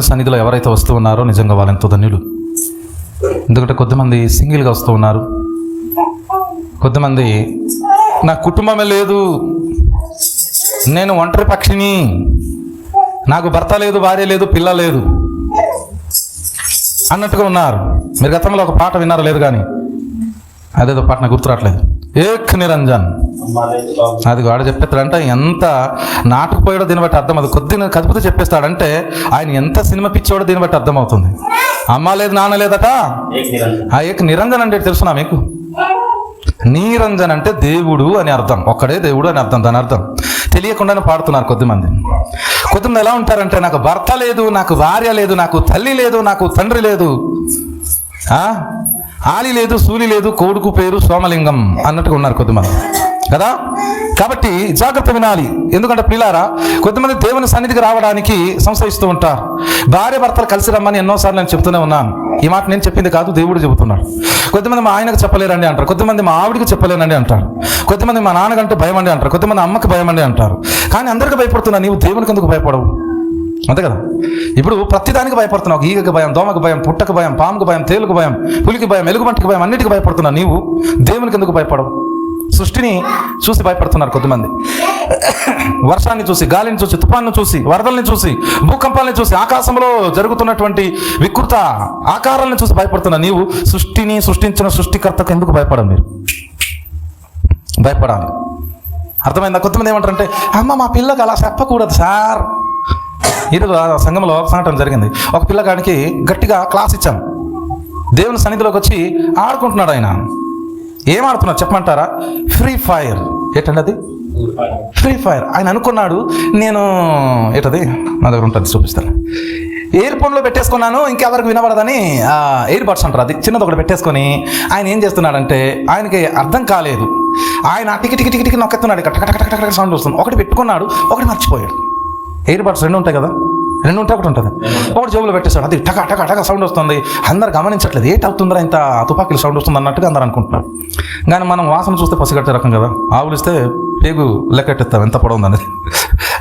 దేవుని సన్నిధిలో ఎవరైతే వస్తూ ఉన్నారో నిజంగా వాళ్ళెంతో ధన్యులు. ఎందుకంటే కొద్దిమంది సింగిల్గా వస్తూ ఉన్నారు. కొద్దిమంది నా కుటుంబమే లేదు. నేను ఒంటరి పక్షిని. నాకు భర్త లేదు భార్య లేదు పిల్ల లేదు. అన్నట్టుగా ఉన్నారు. మీరు గతంలో ఒక పాట విన్నారో లేదు కానీ అదేదో పాట నాకు గుర్తురావట్లేదు ఏక్ నిరంజన్. అది వాడు చెప్పేస్తాడంటే ఎంత నాటుకుపోయాడో దీన్ని బట్టి అర్థం అది కొద్దిగా కదిపితే చెప్పేస్తాడంటే ఆయన ఎంత సినిమా పిచ్చోడో దీన్ని బట్టి అర్థమవుతుంది అమ్మ లేదు నాన్న లేదట? ఆ ఏక నిరంజన్ అంటే తెలుసునా మీకు? నీరంజన్ అంటే దేవుడు అని అర్థం. ఒక్కడే దేవుడు అని అర్థం దాని అర్థం. తెలియకుండానే పాడుతున్నారు కొద్దిమంది. కొద్దిమంది ఎలా ఉంటారంటే నాకు భర్త లేదు నాకు భార్య లేదు నాకు తల్లి లేదు నాకు తండ్రి లేదు. ఆ? ఆలి లేదు సూలి లేదు కొడుకు పేరు సోమలింగం అన్నట్టుగా ఉన్నారు కొద్దిమంది. కదా? కాబట్టి జాగ్రత్త వినాలి. ఎందుకంటే పిల్లారా కొంతమంది దేవుని సన్నిధికి రావడానికి సంశయిస్తూ ఉంటారు. భార్య భర్తలు కలిసి రమ్మని ఎన్నోసార్లు నేను చెప్తూనే ఉన్నాను. ఈ మాట నేను చెప్పింది కాదు దేవుడు చెబుతున్నాడు. కొంతమంది మా ఆయనకు చెప్పలేరండి అంటారు. కొంతమంది మా ఆవిడికి చెప్పలేనండి అంటారు. కొంతమంది మా నాన్నకంటే భయం అండి అంటారు. కొంతమంది అమ్మకి భయం అండి అంటారు. కానీ అందరికీ భయపడుతున్నా నీవు దేవునికి ఎందుకు భయపడవు? అంతే కదా? ఇప్పుడు ప్రతిదానికి భయపడుతున్నావు. ఈగకు భయం దోమకు భయం పుట్టకు భయం పాముకు భయం తేలుకు భయం పులికి భయం ఎలుగుబంటికి భయం అన్నిటికీ భయపడుతున్నావు నీవు. దేవునికి ఎందుకు భయపడవు? సృష్టిని చూసి భయపడుతున్నారు కొద్దిమంది. వర్షాన్ని చూసి గాలిని చూసి తుఫాన్ని చూసి వరదల్ని చూసి భూకంపాలని చూసి ఆకాశంలో జరుగుతున్నటువంటి వికృత ఆకారాలను చూసి భయపడుతున్న నీవు సృష్టిని సృష్టించిన సృష్టికర్తకు ఎందుకు భయపడం మీరు? భయపడాలి. అర్థమైందా? కొంతమంది ఏమంటారంటే అమ్మ మా పిల్లకి అలా చెప్పకూడదు సార్. ఈరోజు ఆ సంఘంలో సంఘటన జరిగింది. ఒక పిల్లగాడికి గట్టిగా క్లాస్ ఇచ్చాం దేవుని సన్నిధిలోకి వచ్చి ఆడుకుంటున్నాడు ఆయన. ఏం చెప్పమంటారా? ఫ్రీ ఫైర్ ఏంటండి అది ఫ్రీ ఫైర్ ఆయన అనుకున్నాడు నేను ఏంటది? నా దగ్గర ఉంటుంది చూపిస్తాను. ఎయిర్ ఫోన్లో పెట్టేసుకున్నాను ఇంకెవరికి వినబడదని ఎయిర్ బడ్స్ అంటారు అది. చిన్నది ఒకటి పెట్టేసుకొని ఆయన ఏం చేస్తున్నాడంటే ఆయనకి అర్థం కాలేదు. ఆయన టికి టికి టికి టికి నొక్కెత్తున్నాడు ఇక్కడ సౌండ్ వస్తుంది. ఒకటి పెట్టుకున్నాడు ఒకటి మర్చిపోయాడు. ఎయిర్ బడ్స్ రెండు ఉంటాయి కదా? రెండు ఉంటే ఒకటి ఉంటుంది. ఒకటి జేబులో పెట్టేశాడు. అది టక టక టక సౌండ్ వస్తుంది. అందరు గమనించట్లేదు. ఏంటి అవుతుందా ఇంత తుపాకీలు సౌండ్ వస్తుంది అన్నట్టుగా అందరు అనుకుంటున్నారు. కానీ మనం వాసన చూస్తే పసిగట్టే రకం కదా. ఆవులు ఇస్తే పేగు లెక్కెట్టేస్తాం. ఎంత పొడవు ఉందనేది.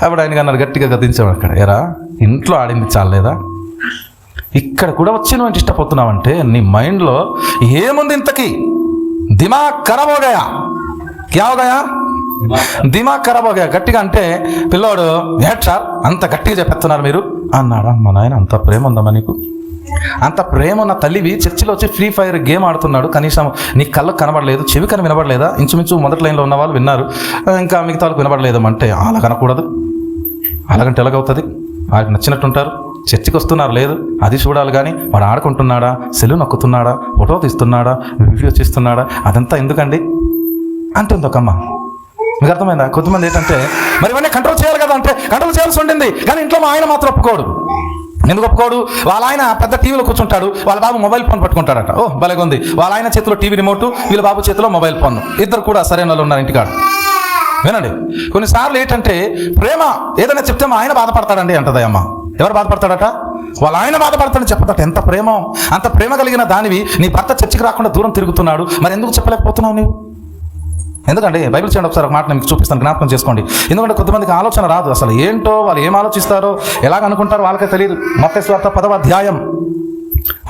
అప్పుడు ఆయన అన్నారు గట్టిగా గదించాడు అక్కడ. ఎరా ఇంట్లో ఆడింది చాలేదా? ఇక్కడ కూడా వచ్చి నువ్వు అంటే ఇష్టపోతున్నావంటే నీ మైండ్లో ఏముంది ఇంతకీ? దిమాగ్ ఖరాబ్ హోగయా క్యా హోగయా? దిమాగ్ ఖరాబ్ హోగయా గట్టిగా అంటే పిల్లోడు ఏట్ సార్ అంత గట్టిగా చెప్పేస్తున్నారు మీరు. అన్నాడా మా నాయన అంత ప్రేమ ఉందమ్మా నీకు? అంత ప్రేమ ఉన్న తల్లివి చర్చిలో వచ్చి ఫ్రీ ఫైర్ గేమ్ ఆడుతున్నాడు. కనీసం నీ కళ్ళకు కనబడలేదు చెవి కని వినబడలేదా? ఇంచుమించు మొదటి లైన్లో ఉన్న వాళ్ళు విన్నారు. ఇంకా మిగతా వాళ్ళకి వినబడలేదు అంటే అలా కనకూడదు. అలాగంటే ఎలాగవుతుంది? వారికి నచ్చినట్టుంటారు. చర్చికి వస్తున్నారు లేదు. అది చూడాలి కానీ వాడు ఆడుకుంటున్నాడా? సెలూన్ నొక్కుతున్నాడా? ఫోటో తీస్తున్నాడా? వీడియో చేస్తున్నాడా? అదంతా ఎందుకండి? అంటుంది ఒక అమ్మ. మీకు అర్థమైందా? కొంతమంది ఏంటంటే మరి ఇవన్నీ కంట్రోల్ చేయాలి కదా అంటే కంట్రోల్ చేయాల్సి ఉంటుంది కానీ ఇంట్లో మా ఆయన మాత్రం ఒప్పుకోడు. ఎందుకు ఒప్పుకోడు? వాళ్ళ ఆయన పెద్ద టీవీలో కూర్చుంటాడు వాళ్ళ బాబు మొబైల్ ఫోన్ పట్టుకుంటాడట. ఓ భలేగా ఉంది వాళ్ళ ఆయన చేతిలో టీవీ రిమోట్ వీళ్ళ బాబు చేతిలో మొబైల్ ఫోన్. ఇద్దరు కూడా సరైన వాళ్ళు ఉన్నారు ఇంటికాడ. వినండి. కొన్నిసార్లు ఏంటంటే ప్రేమ ఏదైనా చెప్తే మా ఆయన బాధపడతాడండి అంటది అమ్మ ఎవరు బాధపడతాడట? వాళ్ళ ఆయన బాధపడతాడని చెప్పదట. ఎంత ప్రేమ అంత ప్రేమ కలిగిన దానివి నీ భర్త చర్చికి రాకుండా దూరం తిరుగుతున్నాడు. మరి ఎందుకు చెప్పలేకపోతున్నావు నువ్వు ఎందుకంటే బైబిల్ చేయండి ఒకసారి ఒక మాట నేను మీకు చూపిస్తాను జ్ఞాపకం చేసుకోండి. ఎందుకంటే కొంతమందికి ఆలోచన రాదు. అసలు ఏంటో వాళ్ళు ఏం ఆలోచిస్తారో ఎలాగ అనుకుంటారో వాళ్ళకే తెలియదు. మత్త స్వార్థ పదవ అధ్యాయం.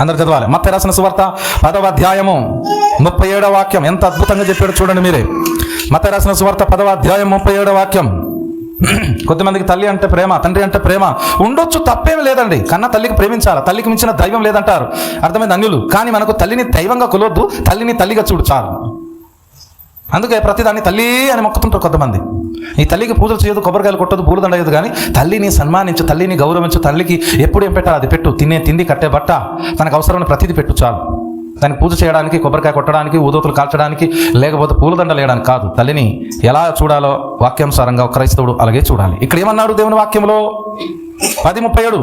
అందరు చదవాలి. మత్త రాసిన సువార్త పదవ అధ్యాయము ముప్పై ఏడవ వాక్యం. ఎంత అద్భుతంగా చెప్పాడో చూడండి మీరే. మత రాసిన సువార్త పదవ అధ్యాయం ముప్పై ఏడవ వాక్యం. కొద్దిమందికి తల్లి అంటే ప్రేమ తండ్రి అంటే ప్రేమ. ఉండొచ్చు తప్పేమి లేదండి. కన్నా తల్లికి ప్రేమించాలి? తల్లికి మించిన దైవం లేదంటారు. అర్థమైంది అన్యులు. కానీ మనకు తల్లిని దైవంగా కొలవద్దు తల్లిని తల్లిగా చూడు చాలు. అందుకే ప్రతిదాన్ని తల్లి అని మొక్కుతుంటారు కొంతమంది. ఈ తల్లికి పూజలు చేయదు కొబ్బరికాయలు కొట్టదు పూలదండ అయ్యదు కానీ తల్లిని సన్మానించు తల్లిని గౌరవించు తల్లికి ఎప్పుడు ఏం పెట్టాలి అది పెట్టు. తినే తిండి కట్టే బట్ట తనకు అవసరమైన ప్రతిదీ పెట్టు చాలు. దానికి పూజ చేయడానికి కొబ్బరికాయ కొట్టడానికి ఊదోతులు కాల్చడానికి లేకపోతే పూలదండ లేయడానికి కాదు. తల్లిని ఎలా చూడాలో వాక్యానుసారంగా క్రైస్తవుడు అలాగే చూడాలి. ఇక్కడ ఏమన్నాడు దేవుని వాక్యంలో? పది ముప్పై ఏడు.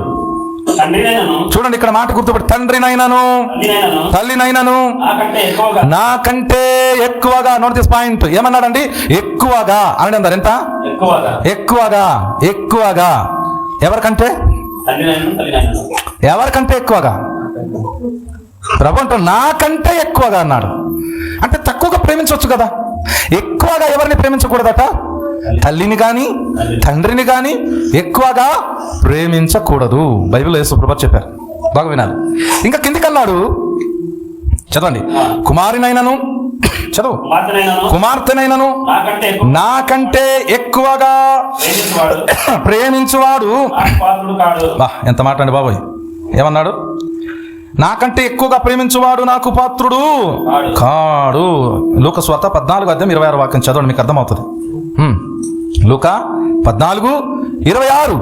చూడండి ఇక్కడ మాట గుర్తుపెట్టి తండ్రినైనాను తల్లినైనను. తల్లినైనాను నాకంటే ఎక్కువగా. నాకంటే ఎక్కువగా నోట్ దిస్ పాయింట్ ఏమన్నాడండి? ఎక్కువగా. అనండి అందరు ఎంత? ఎక్కువగా. ఎక్కువగా ఎవరికంటే? ఎవరికంటే ఎక్కువగా? ప్రభు నాకంటే ఎక్కువగా అన్నాడు. అంటే తక్కువగా ప్రేమించవచ్చు కదా. ఎక్కువగా ఎవరిని ప్రేమించకూడదట? తల్లిని కానీ తండ్రిని కానీ ఎక్కువగా ప్రేమించకూడదు. బైబిల్ యేసుప్రభు చెప్పారు. బాగా వినాలి. ఇంకా కిందికన్నాడు చదవండి. కుమారినైనను చదువు. కుమార్తెనైనను నాకంటే ఎక్కువ. నాకంటే ఎక్కువగా ప్రేమించువాడు. బా ఎంత మాట అండి బాబోయ్. ఏమన్నాడు? నాకంటే ఎక్కువగా ప్రేమించువాడు నాకు పాత్రుడు కాడు. లూక స్వాత పద్నాలుగు అధ్యాయం ఇరవై ఆరు వాక్యం చదవండి మీకు అర్థమవుతుంది. లూక పద్నాలుగు ఇరవై ఆరు.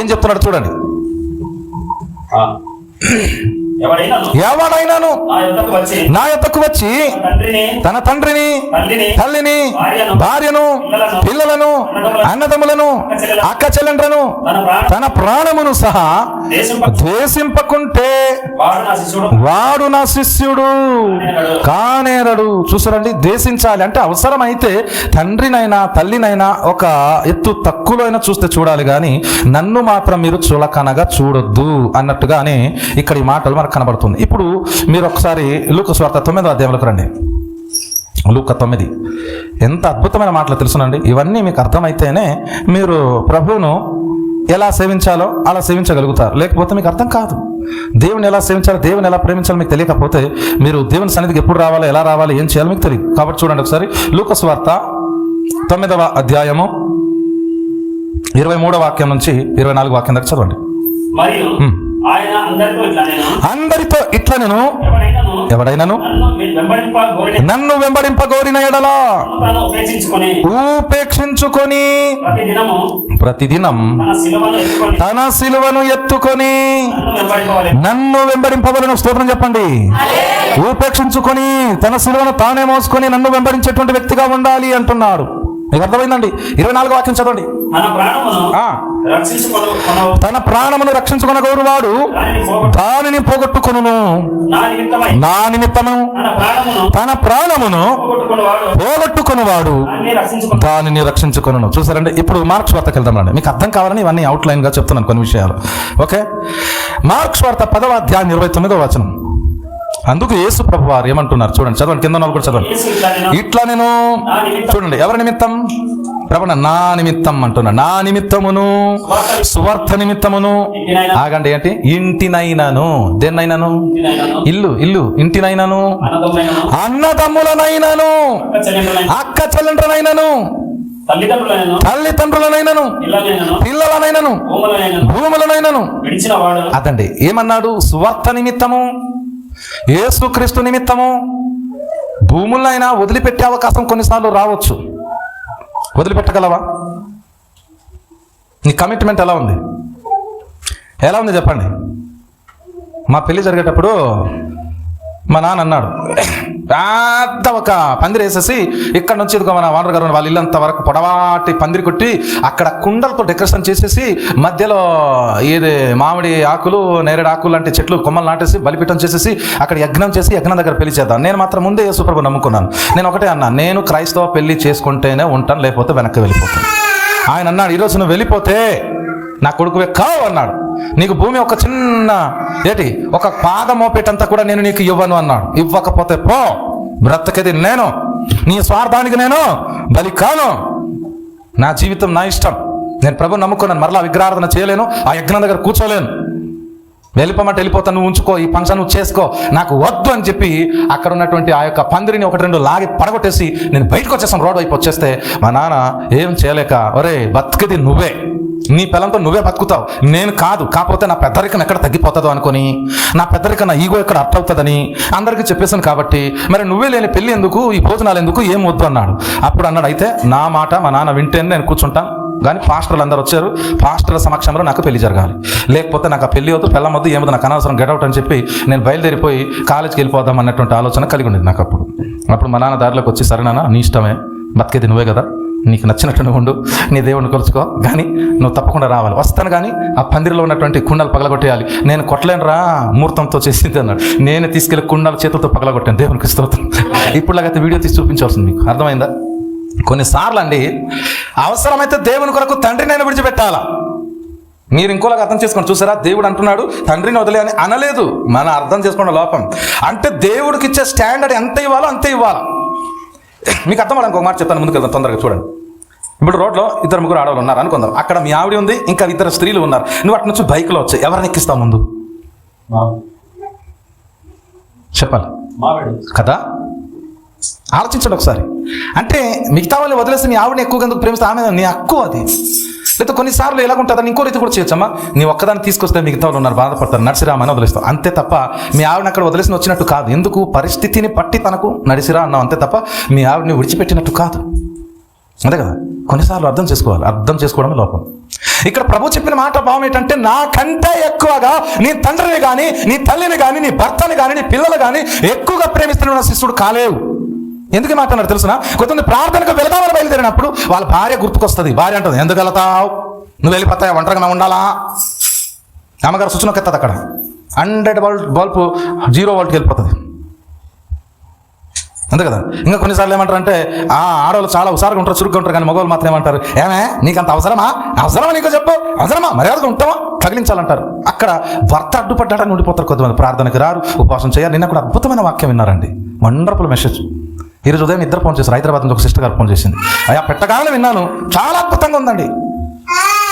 ఏం చెప్తున్నాడు చూడండి. ఎవడైనాను నా యొద్దకు వచ్చి తన తండ్రిని తల్లిని భార్యను, పిల్లలను అన్నదమ్ములను అక్క చెల్లెండ్రను తన ప్రాణ తన ప్రాణమును సహా ద్వేషింపకుంటే వాడు నా శిష్యుడు. కానేరడు. చూసారండి? దేశించాలి అంటే అవసరమైతే తండ్రినైనా తల్లినైనా ఒక ఎత్తు తక్కువలో అయినా చూస్తే చూడాలి కానీ నన్ను మాత్రం మీరు చులకనగా చూడొద్దు అన్నట్టుగానే ఇక్కడ ఈ మాటలు మనకు కనబడుతుంది. ఇప్పుడు మీరు ఒకసారి లూక స్వార్థ తొమ్మిదో అధ్యాయంలోకి రండి. లూక తొమ్మిది. ఎంత అద్భుతమైన మాటలు తెలుసునండి. ఇవన్నీ మీకు అర్థమైతేనే మీరు ప్రభువును ఎలా సేవించాలో అలా సేవించగలుగుతారు. లేకపోతే మీకు అర్థం కాదు. దేవుని ఎలా సేవించాలో దేవుని ఎలా ప్రేమించాలో మీకు తెలియకపోతే మీరు దేవుని సన్నిధికి ఎప్పుడు రావాలో ఎలా రావాలో ఏం చేయాలో మీకు తెలియదు. కాబట్టి చూడండి ఒకసారి. లూకస్ వార్త తొమ్మిదవ అధ్యాయము ఇరవై మూడవ వాక్యం నుంచి ఇరవై నాలుగు వాక్యం దాకా చదవండి. అందరితో ఇట్లా నేను ఎవడైనాను? నన్ను వెంబడింప వెంబడింపగోరిన ఎడలా ఉపేక్షించుకొని ప్రతిదినం తన శిలవను ఎత్తుకొని తన సిలువను ఎత్తుకొని నన్ను వెంబడింపవాలి నన్ను వెంబడింపవలను. స్తోత్రం చెప్పండి. ఉపేక్షించుకొని తన సిలువను తానే మోసుకొని నన్ను వెంబడించేటువంటి వ్యక్తిగా ఉండాలి అంటున్నాడు మీకు అర్థమైందండి? ఇరవై నాలుగు వాక్యం చదవండి. తన ప్రాణమును రక్షించుకున్న గౌరవాడు దానిని పోగొట్టు దానిని పోగొట్టుకొనును. నా నిమిత్తమై. తన ప్రాణమును తన ప్రాణమును పోగొట్టుకున్నవాడు పోగొట్టుకునివాడు. దాన్ని రక్షించుకుని. చూసారండి? ఇప్పుడు మార్క్స్ వార్తకి వెళ్దాం రండి. మీకు అర్థం కావాలని ఇవన్నీ అవుట్లైన్గా చెప్తున్నాను కొన్ని విషయాలు. ఓకే? మార్క్స్ వార్త పదవ అధ్యాయం ఇరవై తొమ్మిదో వచనం. అందుకు యేసు ప్రభు వారు ఏమంటున్నారు? చూడండి చదవండి కింద నాలుగు కూడా చదవండి. ఇట్లా నేను చూడండి ఎవరి నిమిత్తం? ప్రభు నా నిమిత్తం అంటున్నా. నా నిమిత్తమును సువార్త నిమిత్తమును ఆగండి ఏంటి? ఇంటినైనాను. దేన్నైనాను? ఇల్లు ఇల్లు ఇంటినైనాను. అన్నదమ్ములైనను. అన్నదమ్ములనైనాను. అక్క చెల్లెండ్రనైనాను తల్లిదండ్రులైనను. తల్లిదండ్రులనైనాను. పిల్లలైనను. పిల్లలనైనాను. భూములైనను భూములనైనాను. అదండి ఏమన్నాడు? సువార్త నిమిత్తము. యేసుక్రీస్తు నిమిత్తము భూములైనా వదిలిపెట్టే అవకాశం కొన్నిసార్లు రావచ్చు. వదిలిపెట్టగలవా? నీ కమిట్మెంట్ ఎలా ఉంది? ఎలా ఉంది చెప్పండి. మా పెళ్ళి జరిగేటప్పుడు మా నాన్న అన్నాడు పెద్ద ఒక పందిరి వేసేసి ఇక్కడ నుంచి ఇదిగో మన వానర్ గారు వాళ్ళ ఇల్లంత వరకు పొడవాటి పందిరి కొట్టి అక్కడ కుండలతో డెకరేషన్ చేసేసి మధ్యలో ఏది మామిడి ఆకులు నేరేడు ఆకులు లాంటి చెట్లు కొమ్మలు నాటేసి బలిపీఠం చేసేసి అక్కడ యజ్ఞం చేసి యజ్ఞం దగ్గర పెళ్ళి చేద్దాం. నేను మాత్రం ముందే యేసుప్రభు నమ్ముకున్నాను. నేను ఒకటే అన్నా నేను క్రైస్తవ పెళ్ళి చేసుకుంటేనే ఉంటాను లేకపోతే వెనక్కి వెళ్ళిపోతాను. ఆయన అన్నాడు ఈరోజు నువ్వు వెళ్ళిపోతే నా కొడుకువే కావు అన్నాడు. నీకు భూమి ఒక చిన్న ఏంటి? ఒక పాద మోపేటంతా కూడా నేను నీకు ఇవ్వను అన్నాడు. ఇవ్వకపోతే పో బ్రతకది నేను నీ స్వార్థానికి నేను బలి కాను. నా జీవితం నా ఇష్టం. నేను ప్రభు నమ్ముకున్నాను. మరలా విగ్రహార్థన చేయలేను. ఆ యజ్ఞం దగ్గర కూర్చోలేను. వెళ్ళిపోమంటే వెళ్ళిపోతాను నువ్వు ఉంచుకో ఈ ఫంక్షన్ నువ్వు చేసుకో. నాకు వద్దు అని చెప్పి అక్కడ ఉన్నటువంటి ఆ యొక్క పందిరిని ఒకటి రెండు లాగి పడగొట్టేసి నేను బయటకు వచ్చేసాను రోడ్ వైపు వచ్చేస్తే మా నాన్న ఏం చేయలేక ఒరే బతికిది నువ్వే. నీ పిల్లలతో నువ్వే బతుకుతావు. నేను కాదు కాకపోతే నా పెద్దరికం ఎక్కడ తగ్గిపోతుందో అనుకొని నా పెద్దరికం నా ఈగో ఎక్కడ అట్ అవుతుందని అందరికీ చెప్పేశాను కాబట్టి మరి నువ్వే లేని పెళ్ళి ఎందుకు? ఈ భోజనాలు ఎందుకు? ఏం వద్దు అన్నాడు. అప్పుడు అన్నాడు అయితే నా మాట మా నాన్న వింటేనే నేను కూర్చుంటాను కానీ పాస్టర్లు అందరూ వచ్చారు. పాస్టర్ల సమక్షంలో నాకు పెళ్ళి జరగాలి. లేకపోతే నాకు ఆ పెళ్ళి వద్దు పెళ్ళం వద్దు ఏమొద్దు నాకు అనవసరం గెటౌట్ అని చెప్పి నేను బయలుదేరిపోయి కాలేజ్కి వెళ్ళిపోదాం అన్నటువంటి ఆలోచన కలిగి ఉండేది నాకు అప్పుడు. అప్పుడు మా నాన్న దారిలోకి వచ్చి సరే నాన్న నీ ఇష్టమే బతికేది నువ్వే కదా. నీకు నచ్చినట్టు ఉండు నీ దేవుడిని కొలుచుకో కానీ నువ్వు తప్పకుండా రావాలి. వస్తాను కానీ ఆ పందిరిలో ఉన్నటువంటి కుండలు పగలగొట్టేయాలి. నేను కొట్టలేను రా ముహూర్తంతో చేసింది అన్నాడు. నేను తీసుకెళ్ళి కుండలు చేతులతో పగలగొట్టాను దేవునికి స్తోత్రం. ఇప్పుడులాగైతే వీడియో తీసి చూపించాల్సింది మీకు. అర్థమైందా? కొన్నిసార్లు అండి అవసరమైతే దేవుని కొరకు తండ్రిని నేను విడిచిపెట్టాలా? మీరు ఇంకోలాగా అర్థం చేసుకోండి. చూసారా? దేవుడు అంటున్నాడు తండ్రిని వదిలే అని అనలేదు. మన అర్థం చేసుకోండి లోపం. అంటే దేవుడికి ఇచ్చే స్టాండర్డ్ ఎంత ఇవ్వాలో అంతే ఇవ్వాలి. మీకు అర్థం అవ్వడానికి ఒక మాట చెప్తాను ముందుకు వెళ్దాం తొందరగా చూడండి. ఇప్పుడు రోడ్లో ఇద్దరు ముగ్గురు ఆడవాళ్ళు ఉన్నారు అనుకుందాం. అక్కడ మీ ఆవిడ ఉంది ఇంకా ఇద్దరు స్త్రీలు ఉన్నారు. నువ్వు అటు నుంచి బైక్లో వచ్చాయి ఎవరిని ఎక్కిస్తావు ముందు? చెప్పాలి. కదా? ఆలోచించండి ఒకసారి. అంటే మిగతా వాళ్ళు వదిలేసి నీ ఆవిడని ఎక్కువగా ఎందుకు ప్రేమిస్తే? ఆమె నీ హక్కు అది. లేదా కొన్నిసార్లు ఎలాగుంటుందని ఇంకో రీతి కూడా చేయొచ్చమ్మా. నీ ఒక్కదాన్ని తీసుకొస్తే మిగతా వాళ్ళు ఉన్నారు బాధపడతారు నడిసిరామని వదిలేస్తాం అంతే తప్ప మీ ఆవిడని అక్కడ వదిలేసి వచ్చినట్టు కాదు. ఎందుకు? పరిస్థితిని పట్టి తనకు నడిసిరా అన్నాం అంతే తప్ప మీ ఆవిడని విడిచిపెట్టినట్టు కాదు. అంతే కదా? కొన్నిసార్లు అర్థం చేసుకోవాలి. అర్థం చేసుకోవడం లోపం. ఇక్కడ ప్రభు చెప్పిన మాట భావం ఏంటంటే నాకంటే ఎక్కువగా నీ తండ్రిని కానీ నీ తల్లిని కానీ నీ భర్తని కానీ నీ పిల్లలు కానీ ఎక్కువగా ప్రేమిస్తున్న శిష్యుడు కాలేవు. ఎందుకు మాట్లాడారు తెలుసిన తెలుసునా? కొంతమంది ప్రార్థనకు వెళదామని బయలుదేరినప్పుడు వాళ్ళ భార్య గుర్తుకొస్తుంది. భార్య అంటుంది ఎందుకు వెళతావు? నువ్వు వెళ్ళిపోతావు? ఒంటరిగా మేము ఉండాలా? అమ్మగారు సూచన ఎత్తది అక్కడ. హండ్రెడ్ వోల్ట్ బల్బు జీరో వోల్ట్కి వెళ్ళిపోతుంది. అంతే కదా? ఇంకా కొన్నిసార్లు ఏమంటారు అంటే ఆ ఆడవాళ్ళు చాలా హుషారుగా ఉంటారు చురుగ్గా ఉంటారు కానీ మగవాళ్ళు మాత్రం ఏమంటారు ఏమే నీకు అంత అవసరమా? అవసరమా నీకు చెప్పు? అవసరమా? మర్యాదగా ఉంటావా? తగిలించాలంటారు. అక్కడ భర్త అడ్డుపడ్డాడని ఉండిపోతారు కొంతమంది. ప్రార్థనకు రారు ఉపవాసం చేయాలి. నిన్న కూడా అద్భుతమైన వాక్యం విన్నారండి. Wonderful message. ఈరోజు ఉదయం ఇద్దరు ఫోన్ చేశారు. హైదరాబాద్ నుంచి ఒక సిస్టర్ గారు ఫోన్ చేసింది. అయ్యా పెట్టగానే విన్నాను. చాలా అద్భుతంగా ఉందండి.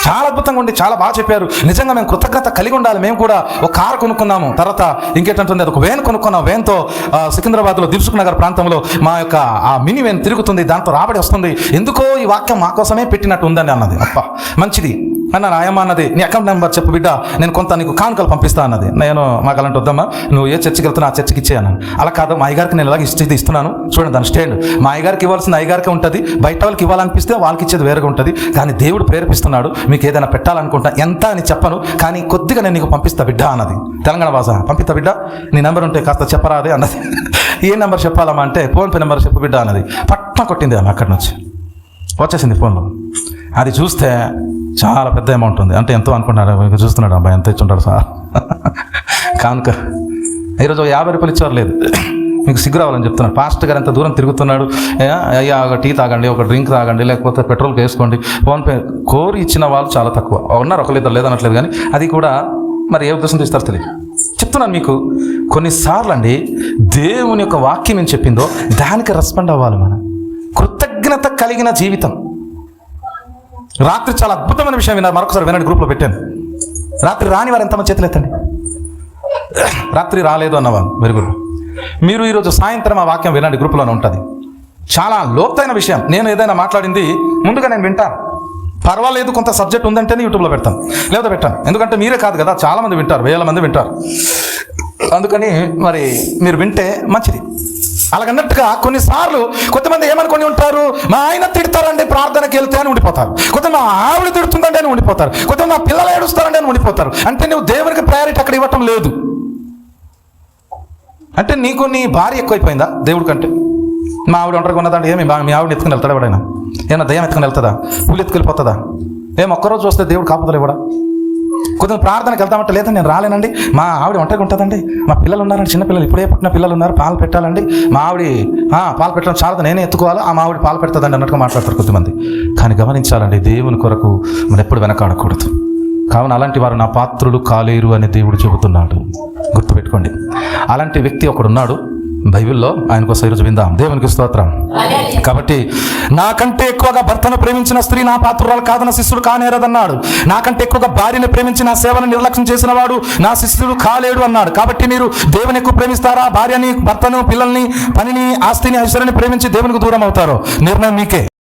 చాలా అద్భుతంగా ఉండి చాలా బాగా చెప్పారు. నిజంగా మేము కృతజ్ఞత కలిగి ఉండాలి. మేము కూడా ఒక కారు కొనుక్కున్నాము. తర్వాత ఇంకేటంటుంది? అది ఒక వేన్ కొనుక్కున్నాం. వేన్తో సికింద్రాబాద్లో దిల్సుఖ్ నగర్ ప్రాంతంలో మా యొక్క ఆ మినీ వేన్ తిరుగుతుంది. దాంతో రాబడి వస్తుంది. ఎందుకో ఈ వాక్యం మా కోసమే పెట్టినట్టు ఉందని అన్నది. అప్ప మంచిది. అన్న నాయమ్మ అన్నది నీ అకౌంట్ నెంబర్ చెప్పు బిడ్డ. నేను కొంత నీకు కానుకలు పంపిస్తా అన్నది. నేను మాకు అలాంటి వద్దమ్మా. నువ్వు ఏ చర్చికి వెళ్తున్నా ఆ చర్చికి ఇచ్చే అన్నాను. అలా కాదు. మా అయ్యగారికి నేను ఇలాగ ఇచ్చేది ఇస్తున్నాను. చూడండి దాని స్టాండ్. మా అయ్యగారికి ఇవ్వాల్సిన అయ్యగారికి ఉంటుంది. బయట వాళ్ళకి ఇవ్వాలనిపిస్తే వాళ్ళకి ఇచ్చేది వేరుగా ఉంటుంది. కానీ దేవుడు ప్రేరేపిస్తున్నాడు. మీకు ఏదైనా పెట్టాలనుకుంటా ఎంత అని చెప్పను కానీ కొద్దిగా నేను నీకు పంపిస్తా బిడ్డ అన్నది. తెలంగాణ భాష పంపిస్తా బిడ్డ? నీ నెంబర్ ఉంటే కాస్త చెప్పరాదే అన్నది. ఏ నెంబర్ చెప్పాలమ్మా అంటే ఫోన్పే నెంబర్ చెప్పు బిడ్డ అన్నది. పట్న కొట్టింది ఆమె అక్కడి నుంచి. వచ్చేసింది ఫోన్లో. అది చూస్తే చాలా పెద్ద అమౌంట్ ఉంది. అంటే ఎంతో అనుకుంటున్నాడు చూస్తున్నాడు అబ్బాయి ఎంత ఇచ్చుంటాడు సార్? కానుక ఈరోజు యాభై రూపాయలు ఇచ్చేవారు లేదు. మీకు సిగ్గు రావాలని చెప్తున్నాను. పాస్టర్ గారు ఎంత దూరం తిరుగుతున్నాడు. అయ్యా ఒక టీ తాగండి ఒక డ్రింక్ తాగండి లేకపోతే పెట్రోల్కి వేసుకోండి. ఫోన్పే కోరి ఇచ్చిన వాళ్ళు చాలా తక్కువ. ఉన్నారు ఒకరిద్దరు లేదనట్లేదు కానీ అది కూడా మరి ఏ ఉద్దేశంతో ఇస్తారు తెలియదు. చెప్తున్నాను మీకు కొన్నిసార్లు అండి దేవుని యొక్క వాక్యం ఏం చెప్పిందో దానికి రెస్పాండ్ అవ్వాలి మనం. కృతజ్ఞత కలిగిన జీవితం. రాత్రి చాలా అద్భుతమైన విషయం విన్నారు. మరొకసారి వినండి గ్రూప్లో పెట్టాను. రాత్రి రాని వారు ఎంతమంది చేతులు ఎత్తండి రాత్రి రాలేదు అన్నవారు. వెరీ గుడ్ మీరు ఈరోజు సాయంత్రం ఆ వాక్యం వినండి గ్రూప్లోనే ఉంటుంది. చాలా లోతైన విషయం. నేను ఏదైనా మాట్లాడింది ముందుగా నేను వింటాను పర్వాలేదు కొంత సబ్జెక్ట్ ఉందంటేనే యూట్యూబ్లో పెడతాను. లేదా పెట్టాను. ఎందుకంటే మీరే కాదు కదా చాలామంది వింటారు వేల మంది వింటారు. అందుకని మరి మీరు వింటే మంచిది. అలాగన్నట్టుగా కొన్నిసార్లు కొంతమంది ఏమనుకొని ఉంటారు మా ఆయన తిడతారండి ప్రార్థనకి వెళ్తే అని ఉండిపోతారు. కొంతమంది మా ఆవిడ తిడుతుందంటే అని ఉండిపోతారు. కొంతమంది మా పిల్లలు ఏడుస్తారండి అని ఉండిపోతారు. అంటే నువ్వు దేవునికి ప్రయారిటీ అక్కడ ఇవ్వటం లేదు. అంటే నీకు నీ భార్య ఎక్కువైపోయిందా దేవుడి కంటే? మా ఆవిడ ఒంటరిగా ఉన్నదంటే ఏమి? మా- మీ ఆవిడ ఎత్తుకుని వెళ్తాడు ఎవడైనా? ఏమన్నా దయ్యం ఎత్తుకుని వెళ్తుందా? పులి ఎత్తుకెళ్ళిపోతుందా ఏం ఒక్కరోజు చూస్తే దేవుడు కాపుదలు ఇవ్వడా కొంచెం ప్రార్థనకి వెళ్తామంటే లేదా నేను రాలేనండి. మా ఆవిడ ఒంటరిగా ఉంటుందండి. మా పిల్లలు ఉన్నారండి చిన్నపిల్లలు ఇప్పుడే పుట్టిన పిల్లలు ఉన్నారు పాలు పెట్టాలండి. మా ఆవిడ పాలు పెట్టడం చాలదు నేనే ఎత్తుకోవాలి? ఆ మా ఆవిడ పాలు పెడుతుందండి అన్నట్టుగా మాట్లాడతారు కొద్దిమంది. కానీ గమనించాలండి దేవుని కొరకు మనం ఎప్పుడు వెనకాడకూడదు. కావున అలాంటి వారు నా పాత్రులు కాలేరు అని దేవుడు చెబుతున్నాడు. గుర్తుపెట్టుకోండి. అలాంటి వ్యక్తి ఒకడున్నాడు. బైబిల్లో ఆయన కోసం ఈరోజు విందాం. దేవునికి స్తోత్రం. కాబట్టి నాకంటే ఎక్కువగా భర్తను ప్రేమించిన స్త్రీ నా పాత్రురాలు కాదన్న శిష్యుడు కానేరదన్నాడు. నాకంటే ఎక్కువగా భార్యను ప్రేమించి నా సేవను నిర్లక్ష్యం చేసిన వాడు నా శిష్యుడు కాలేడు అన్నాడు. కాబట్టి మీరు దేవుని ఎక్కువ ప్రేమిస్తారా? భార్యని భర్తను పిల్లల్ని పనిని ఆస్తిని ఐశ్వర్యాన్ని ప్రేమించి దేవునికి దూరం అవుతారు? నిర్ణయం మీకే.